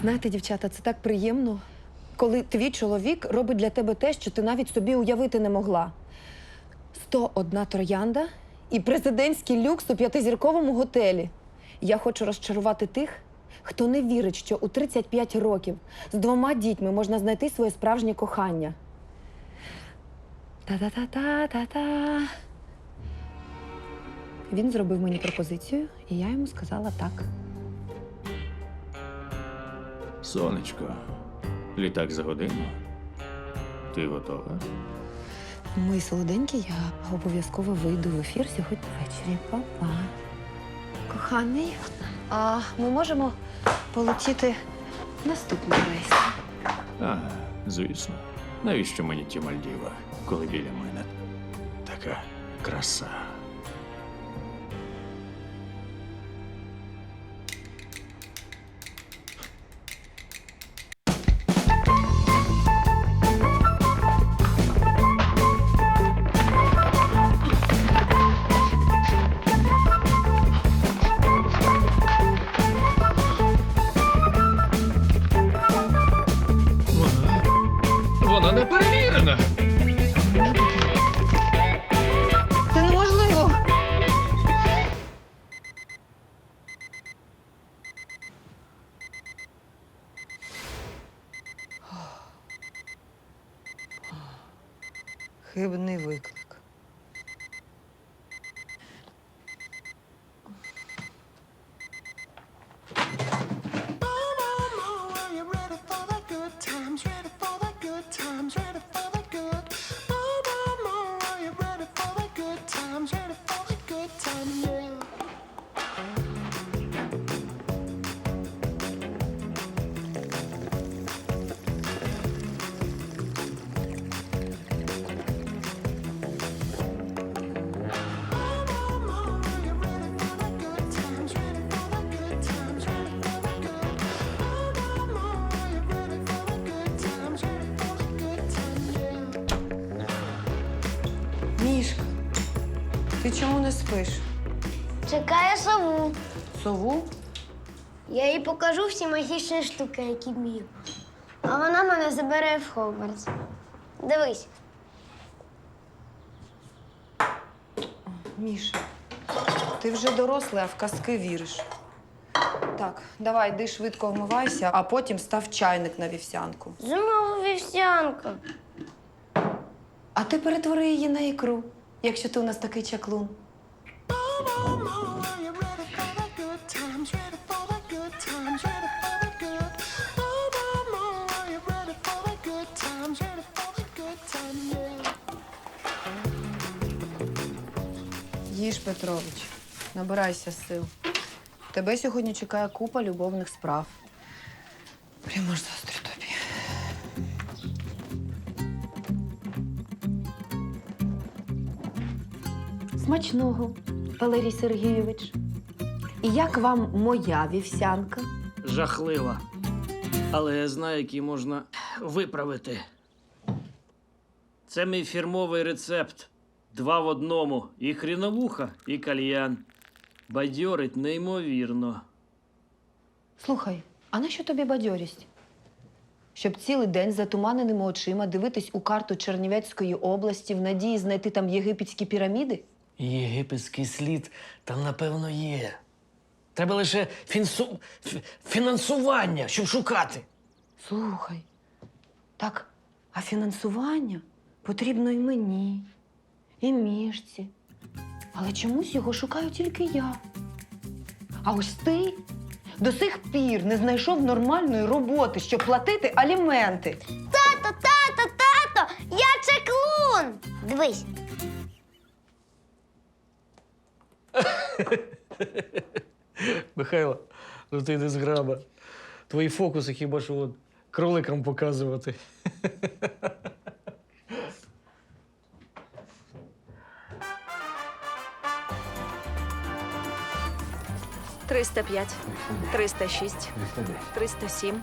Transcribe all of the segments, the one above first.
Знаєте, дівчата, це так приємно, коли твій чоловік робить для тебе те, що ти навіть собі уявити не могла. 101 троянда і президентський люкс у п'ятизірковому готелі. Я хочу розчарувати тих, хто не вірить, що у 35 років з двома дітьми можна знайти своє справжнє кохання. Та-та-та-та-та-та. Він зробив мені пропозицію, і я йому сказала так. Сонечко, літак за годину. Ти готова? Мої солоденькі, я обов'язково вийду в ефір сьогодні ввечері. Па-па. Коханий, а ми можемо полетіти наступний рейс. Ага, звісно. Навіщо мені ті Мальдіва, коли біля мене така краса? Хибний виклик. Не спиш? Чекаю сову. Сову? Я їй покажу всі магічні штуки, які вмію. А вона мене забере в Хогвартс. Дивись. Міша, ти вже дорослий, а в казки віриш. Так, давай, йди швидко вмивайся, а потім став чайник на вівсянку. Знову вівсянка. А ти перетвори її на ікру, якщо ти у нас такий чаклун. Їж, Петрович, набирайся сил. Тебе сьогодні чекає купа любовних справ. Прямо ж заздрю тобі. Смачного, Валерій Сергійович. І як вам моя вівсянка? жахлива. Але я знаю, які можна виправити. Це мій фірмовий рецепт. Два в одному. І хріновуха, і кальян. Бадьорить неймовірно. Слухай, а нащо тобі бадьорість? Щоб цілий день з затуманеними очима дивитись у карту Чернівецької області в надії знайти там єгипетські піраміди? Єгипетський слід там, напевно, є. Треба лише фінсу... фінансування, щоб шукати. Слухай, так, а фінансування потрібно і мені, і мішці. Але чомусь його шукаю тільки я. А ось ти до сих пір не знайшов нормальної роботи, щоб платити аліменти. Тато, тато, тато! Я чеклун! Дивись. Михайло, ну ти не зграба. Твої фокуси хіба що от кроликам показувати. Триста п'ять, триста шість, триста сім.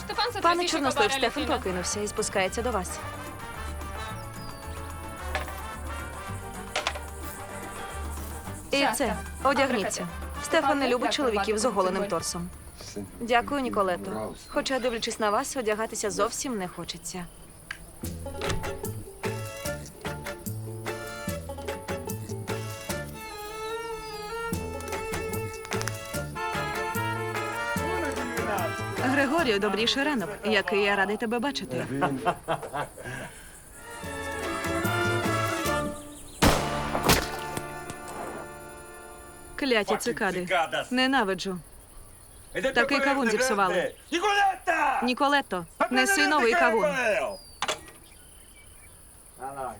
Штефан, це Пане Чорнослив, Штефан прокинувся і спускається до вас. І це, одягніться. Стефан не любить чоловіків з оголеним торсом. Дякую, Ніколето. Хоча, дивлячись на вас, одягатися зовсім не хочеться. Григорію, добріший ранок, який я радий тебе бачити. Кляті цикади. Ненавиджу. Такий кавун зіпсували. Ніколетто, неси новий кавун.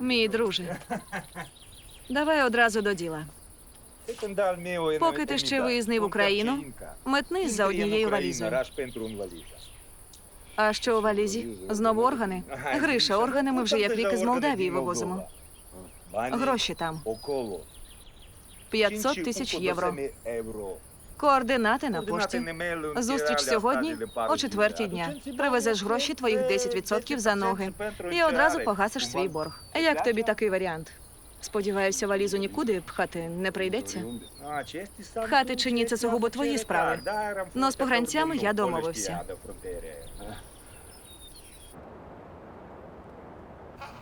Мій друже. Давай одразу до діла. Поки ти ще виїзний в Україну, Метнись за однією валізою. А що у валізі? Знову органи? Гриша, органи ми вже як ліки з Молдавії вивозимо. Гроші там. 500 тисяч євро. Координати на пошті. Зустріч сьогодні о четвертій дня. Привезеш гроші твоїх 10% за ноги і одразу погасиш свій борг. Як тобі такий варіант? Сподіваюся, валізу нікуди пхати не прийдеться. Хати чи ні, це сугубо твої справи. Но з погранцями я домовився.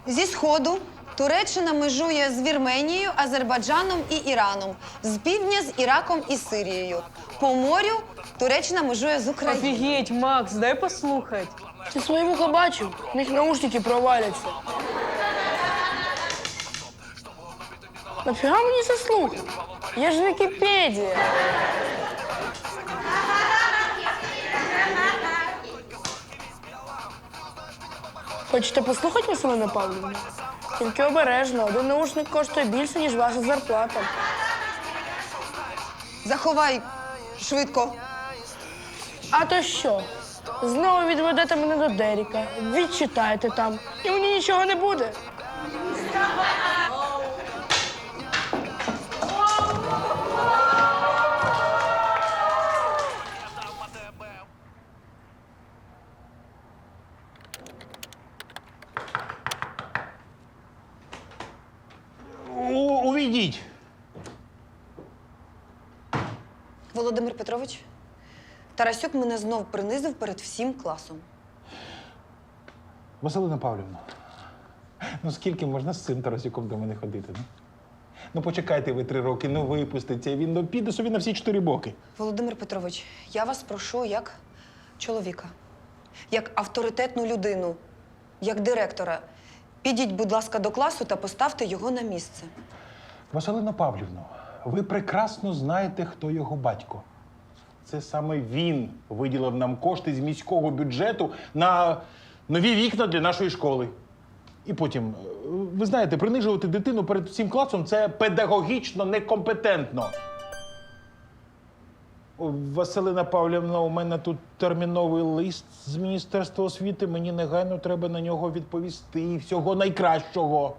Зі сходу Туреччина межує з Вірменією, Азербайджаном і Іраном, з півдня з Іраком і Сирією. По морю Туреччина межує з Україною. Офігеть, Макс, дай послухать. Ти свої вуха бачив? У них наушники проваляться. Нафіга мені це слухати? Я ж Вікіпедія. Хочете послухати Василину Павлівну? Тільки обережно, один наушник коштує більше, ніж ваша зарплата. Заховай швидко. А то що? Знову відведете мене до Деріка, відчитаєте там, і мені нічого не буде. Тарасюк мене знов принизив перед всім класом. Василина Павлівна, ну скільки можна з цим Тарасюком до мене ходити? Ну? ну почекайте ви три роки, ну випуститься, він ну, піде собі на всі чотири боки. Володимир Петрович, я вас прошу як чоловіка, як авторитетну людину, як директора. Підіть, будь ласка, до класу та поставте його на місце. Василина Павлівна, ви прекрасно знаєте, хто його батько. Це саме він виділив нам кошти з міського бюджету на нові вікна для нашої школи. І потім, е, ви знаєте, принижувати дитину перед всім класом це педагогічно некомпетентно. Василина Павлівна, у мене тут терміновий лист з Міністерства освіти. Мені негайно треба на нього відповісти. Всього найкращого.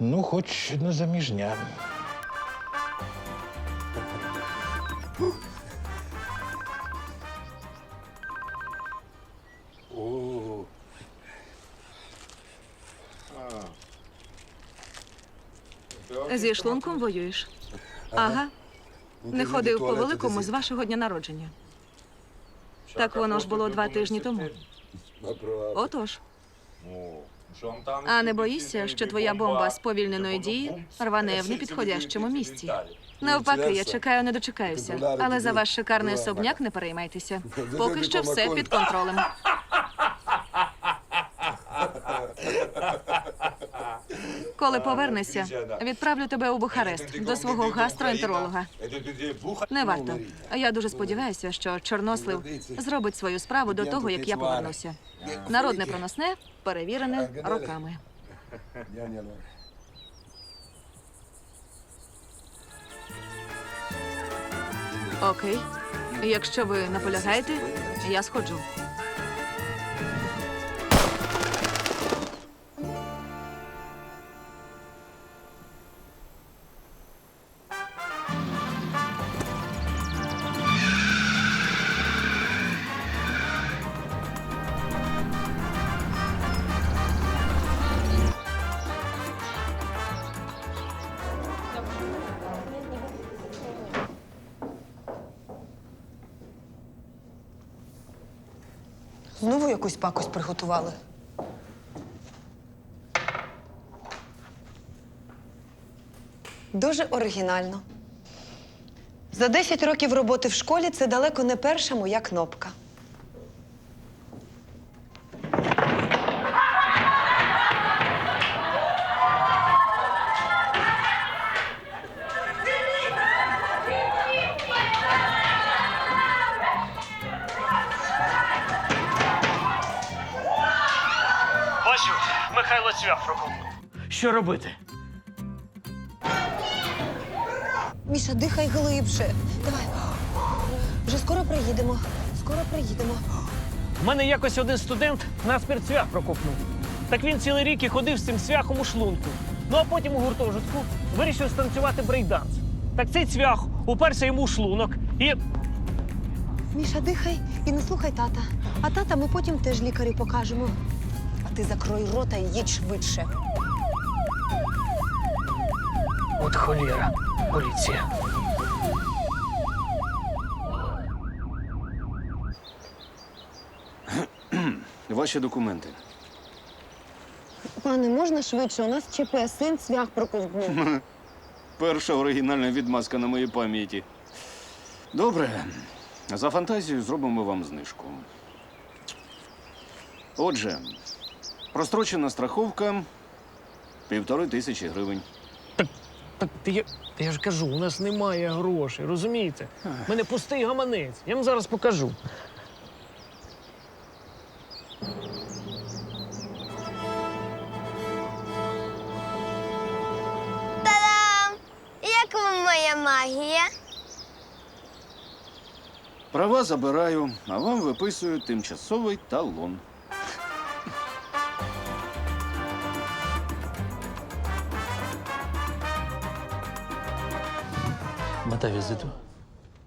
Ну, хоч не заміжня. Зі шлунком воюєш. Ага. Не ходив по великому з вашого дня народження. Так воно ж було два тижні тому. Отож. А не боїшся, що твоя бомба сповільненої дії рване в непідходящому місці? Навпаки, я чекаю, не дочекаюся. Але за ваш шикарний особняк не переймайтеся. Поки що все під контролем. Коли повернешся, відправлю тебе у Бухарест до свого гастроентеролога. Не варто. Я дуже сподіваюся, що чорнослив зробить свою справу до того, як я повернуся. Народне проносне перевірене роками. Окей. Якщо ви наполягаєте, я сходжу. Якусь пакость приготували. Дуже оригінально. За 10 років роботи в школі це далеко не перша моя кнопка. Робити? Міша, дихай глибше. Давай. Вже скоро приїдемо. Скоро приїдемо. У мене якось один студент насмерть цвях прокопнув. Так він цілий рік і ходив з цим цвяхом у шлунку. Ну а потім у гуртожитку вирішив станцювати брейкданс. Так цей цвях уперся йому у шлунок і. Міша, дихай і не слухай тата. А тата ми потім теж лікарю покажемо. А ти закрой рота і їдь швидше. От холєра, поліція. Ваші документи. Пане, можна швидше? У нас ЧП, син цвях проковтнув. Перша оригінальна відмазка на моїй пам'яті. Добре. За фантазію зробимо вам знижку. Отже, прострочена страховка півтори тисячі гривень. Так ти я, та я ж кажу, у нас немає грошей, розумієте? У мене пустий гаманець. Я вам зараз покажу. Та-дам! Як вам моя магія? Права забираю, а вам виписую тимчасовий талон. Мета візиту.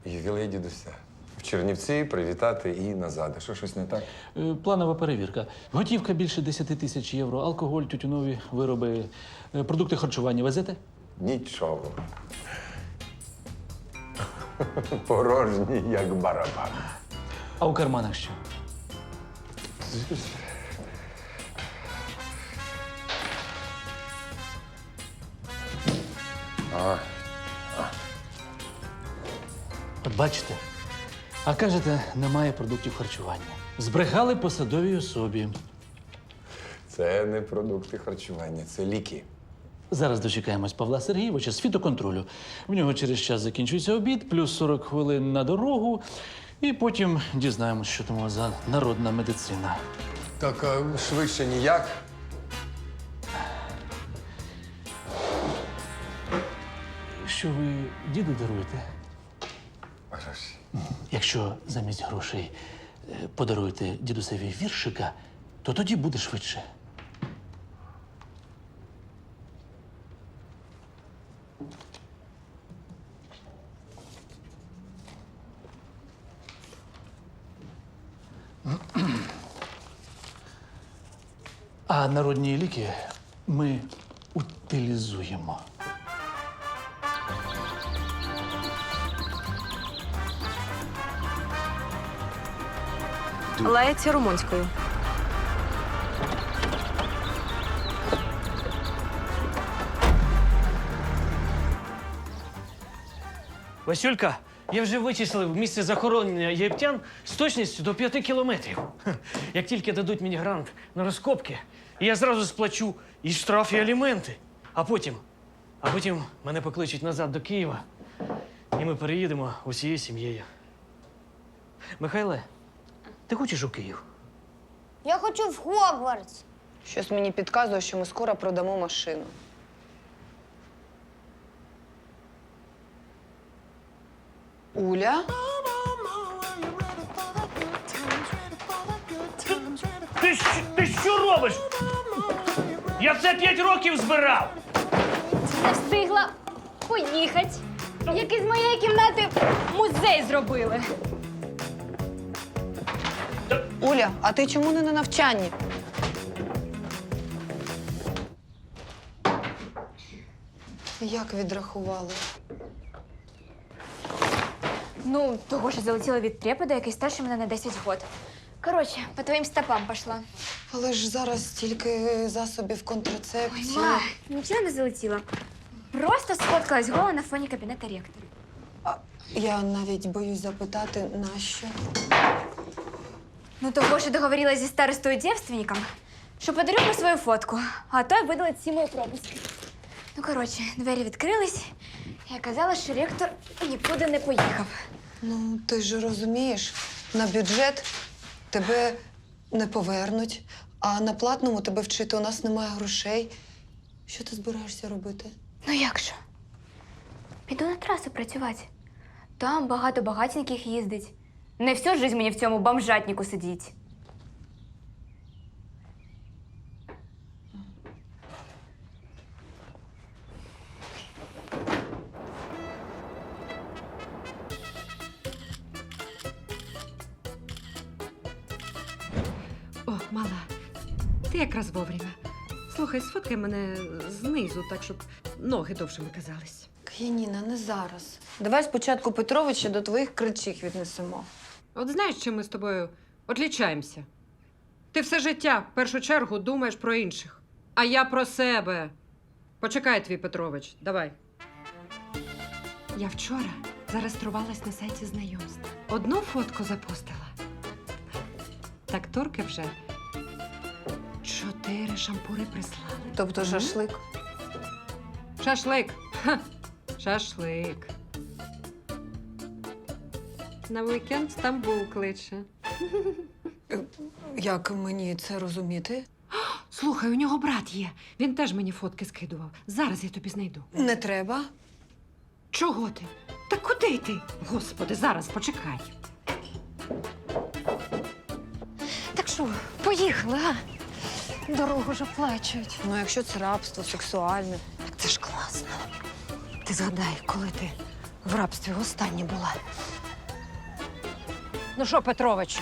Ювілей дідуся. В Чернівці привітати і назад. Що щось не так? Е, Планова перевірка. Готівка більше 10 тисяч євро, алкоголь, тютюнові вироби, е, продукти харчування везете? Нічого. Порожній, як барабан. А у карманах що? А, бачите? А кажете, немає продуктів харчування. Збрехали посадовій особі. це не продукти харчування, це ліки. Зараз дочекаємось Павла Сергійовича з фітоконтролю. В нього через час закінчується обід, плюс 40 хвилин на дорогу, і потім дізнаємось, що тому за народна медицина. Так а швидше ніяк. Що ви діду даруєте? Якщо замість грошей е, подаруєте дідусеві віршика, то тоді буде швидше. А народні ліки ми утилізуємо. Лається румунською. Васюлька, я вже вичислив місце захоронення єгиптян з точністю до 5 кілометрів. Як тільки дадуть мені грант на розкопки, я зразу сплачу і штраф, і аліменти. А потім, а потім мене покличуть назад до Києва, і ми переїдемо усією сім'єю. Михайле, ти хочеш у Київ? Я хочу в Хогвартс. Щось мені підказує, що ми скоро продамо машину. Уля? Ти, щ- ти що робиш? Я це 5 років збирав! Не встигла поїхати. Як із моєї кімнати музей зробили. Уля, а ти чому не на навчанні? Як відрахували? Ну, того, що залетіла від трепеда, який старший мене на 10 год. Коротше, по твоїм стопам пішла. Але ж зараз стільки засобів Ой, контрацепції. ма, нічого не залетіла. Просто сфоткалась гола на фоні кабінета ректора. Я навіть боюсь запитати, нащо. Ну, того, що договорилась зі старостою дівственником, що подарю йому свою фотку, а той видалить всі мої пропуски. Ну, коротше, двері відкрились, і оказалось, що ректор нікуди не поїхав. Ну, ти ж розумієш, на бюджет тебе не повернуть, а на платному тебе вчити у нас немає грошей. Що ти збираєшся робити? Ну як що? Піду на трасу працювати. Там багато багатеньких їздить. Не всю жизнь мені в цьому бомжатнику сидіть. О, мала, ти якраз вовремя. Слухай, сфоткай мене знизу, так щоб ноги довшими казались. Яніна, не зараз. Давай спочатку Петровича до твоїх кричіх віднесемо. От знаєш, чим ми з тобою отлічаємося? Ти все життя в першу чергу думаєш про інших, а я про себе. Почекай, твій Петрович, давай. Я вчора зареєструвалась на сайті знайомств. Одну фотку запустила. Так торки вже чотири шампури прислали. Тобто шашлик. Шашлик. Ха. Шашлик. На вікенд Стамбул кличе. Як мені це розуміти? Слухай, у нього брат є. Він теж мені фотки скидував. Зараз я тобі знайду. Не треба. Чого ти? Та куди ти? Господи, зараз почекай. Так що, поїхали, а? Дорогу ж оплачують. Ну, якщо це рабство сексуальне. Так це ж класно. Ти згадай, коли ти в рабстві востаннє була. Ну що, Петровичу,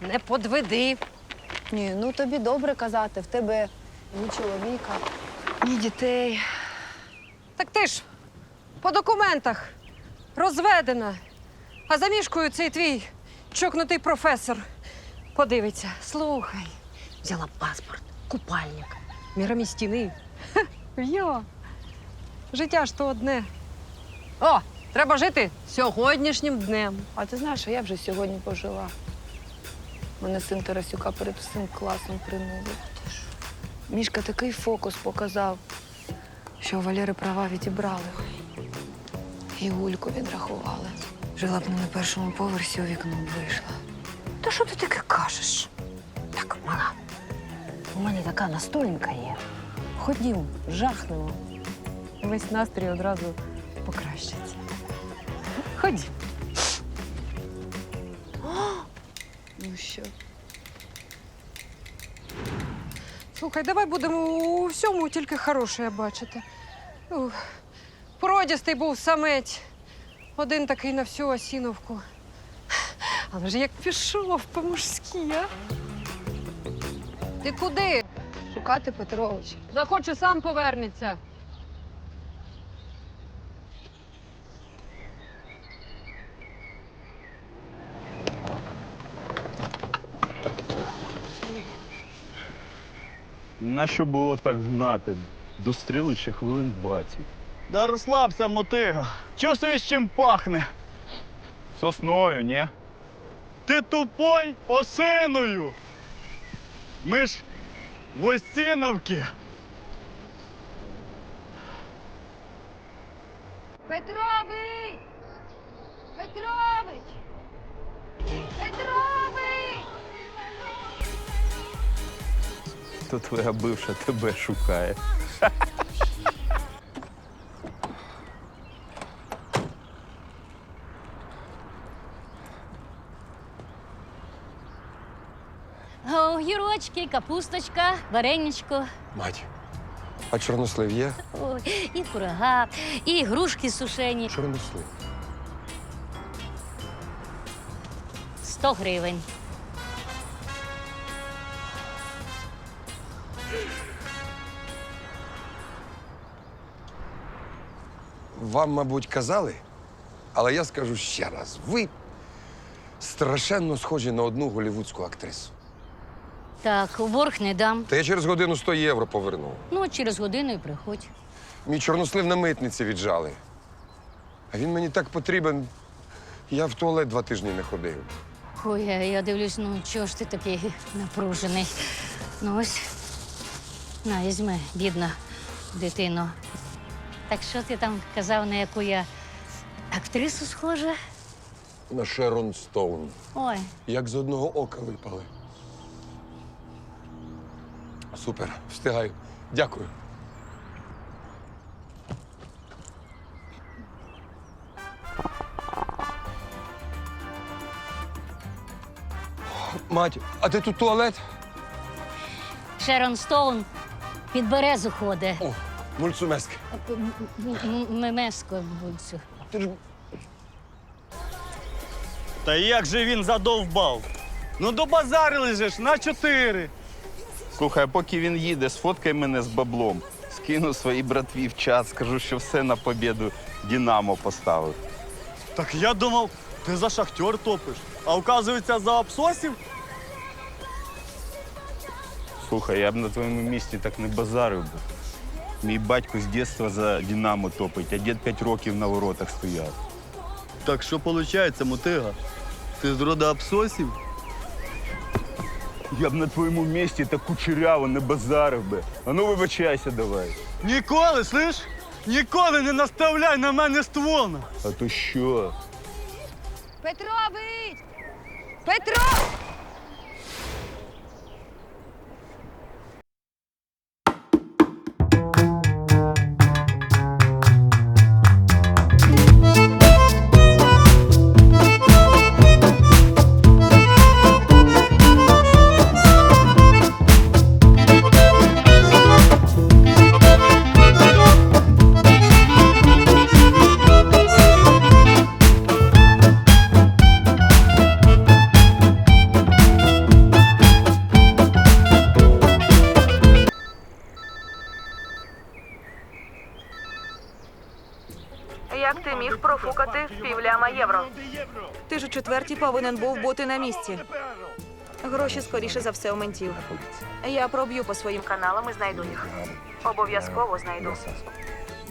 не подведи. Ні, ну тобі добре казати, в тебе ні чоловіка, ні дітей. Так ти ж по документах розведена. А за мішкою цей твій чокнутий професор подивиться. Слухай, взяла паспорт, купальник, мірамі стіни. Йо. Життя ж то одне. О, треба жити сьогоднішнім днем. А ти знаєш, а я вже сьогодні пожила. Мене син Тарасюка перед усім класом принудив. Мішка такий фокус показав, що у Валери права відібрали. І гульку відрахували. Жила б не на першому поверсі, у вікно б вийшла. Та що ти таке кажеш? Так, мала, у мене така настольника є. Ходім, жахнемо. Весь настрій одразу покращиться. Ходім. Ну що? Слухай, давай будемо у всьому тільки хороше бачити. Ух, Породістий був самець. Один такий на всю осіновку. Але ж як пішов по-мужськи, а? Ти куди? Шукати Петровича. Захоче, сам повернеться. Нащо було так знати? Достріли ще хвилин 20. Да розслабся, мотига. Чувствуєш, чим пахне? Сосною, ні? Ти тупой осиною. Ми ж в Осіновці. Петрович! Петрович! Петрович! То твоя бивша тебе шукає. Огірочки, капусточка, вареничко, Мать, а чорнослив є? ой, і курага, і грушки сушені. Чорнослив. 100 гривень. Вам, мабуть, казали, але я скажу ще раз: ви страшенно схожі на одну голівудську актрису. Так, борг не дам. Та я через годину 100 євро поверну. Ну, через годину і приходь. Мій чорнослив на митниці віджали. А він мені так потрібен. Я в туалет два тижні не ходив. Ой, я, я дивлюсь, ну чого ж ти такий напружений? Ну ось, на, візьми, бідна дитино. Так що ти там казав, на яку я актрису схожа? На Шерон Стоун. Ой, Як з одного ока випали. Супер, встигаю. Дякую. Мать, а де тут туалет? Шерон Стоун під березу ходить. О, будь. Ти ж Та як же він задовбав? Ну добазарили же ж на чотири. Слухай, а поки він їде, сфоткай мене з баблом. Скину своїй братві в чат, скажу, що все на побіду Дінамо поставив. Так я думав, ти за шахтер топиш, а оказується за абсосів. Слухай, я б на твоєму місці так не базарив би. Мій батько з дитинства за Дінамо топить, а дід 5 років на воротах стояв. Так що виходить, мотига? Ти з рода абсосів? Я б на твоєму місці так кучеряво не базарив би. А ну вибачайся давай. Ніколи, слиш? Ніколи не наставляй на мене ствол. А то що? Петрович! Петро! Як ти міг профукати півляма євро? Ти ж у четвертій повинен був бути на місці. Гроші скоріше за все у ментів. Я проб'ю по своїм каналам і знайду їх. Обов'язково знайду.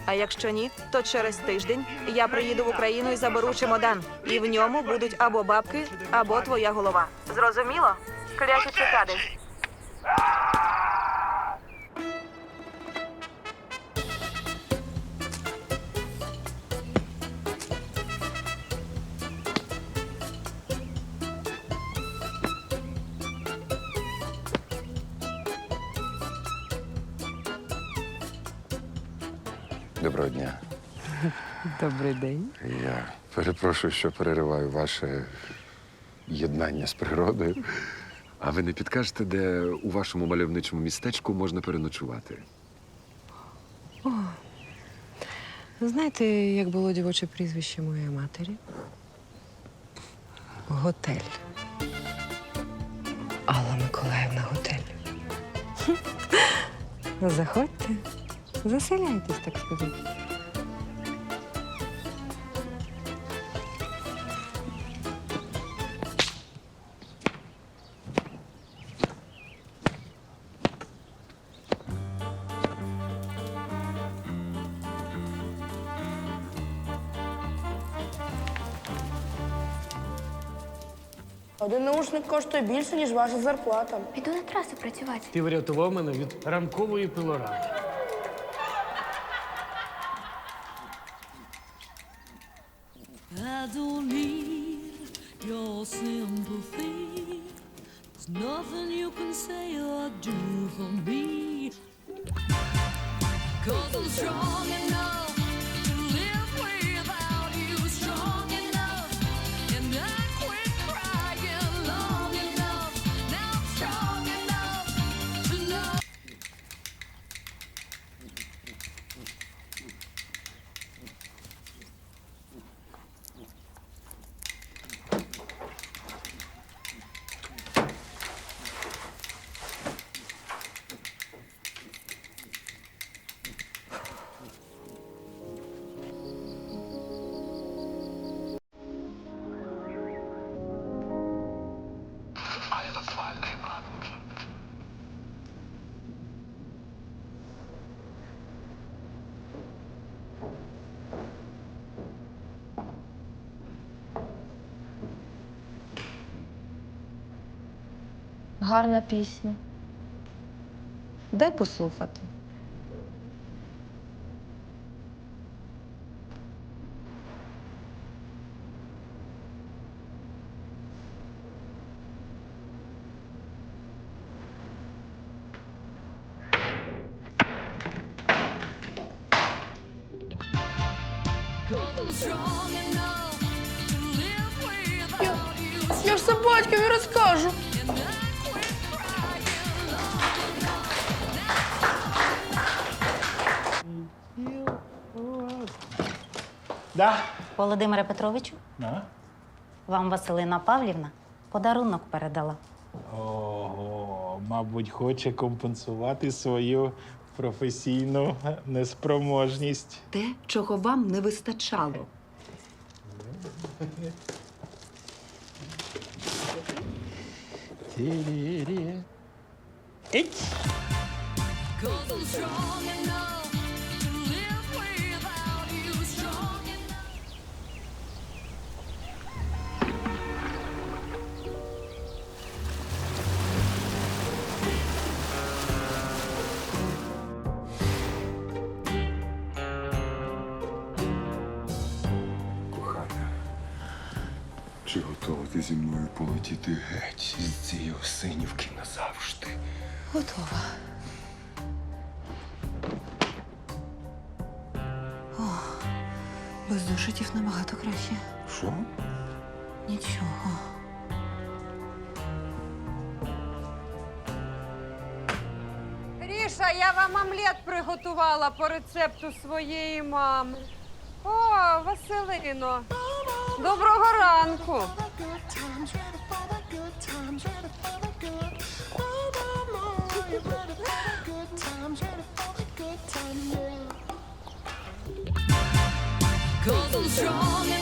А якщо ні, то через тиждень я приїду в Україну і заберу чемодан. І в ньому будуть або бабки, або твоя голова. Зрозуміло? Кляті цикади. Добрий день. Я перепрошую, що перериваю ваше єднання з природою. А ви не підкажете, де у вашому мальовничому містечку можна переночувати? О, знаєте, як було дівоче прізвище моєї матері? Готель. Алла Миколаївна готель. Заходьте, заселяйтесь, так сказати. Один наушник коштує більше, ніж ваша зарплата. Піду на трасу працювати. Ти врятував мене від ранкової nothing you can say or do for me. Cause I'm strong enough Гарна пісня. Дай послухати. Да. Володимире Петровичу, Да? вам Василина Павлівна подарунок передала. Ого, мабуть, хоче компенсувати свою професійну неспроможність. Те, чого вам не вистачало. Cause I'm strong enough чи готова ти зі мною полетіти геть із цієї осинівки назавжди? Готова. О, без зошитів набагато краще. Що? Нічого. Ріша, я вам омлет приготувала по рецепту своєї мами. О, Василино. Доброго ранку. Cause I'm strong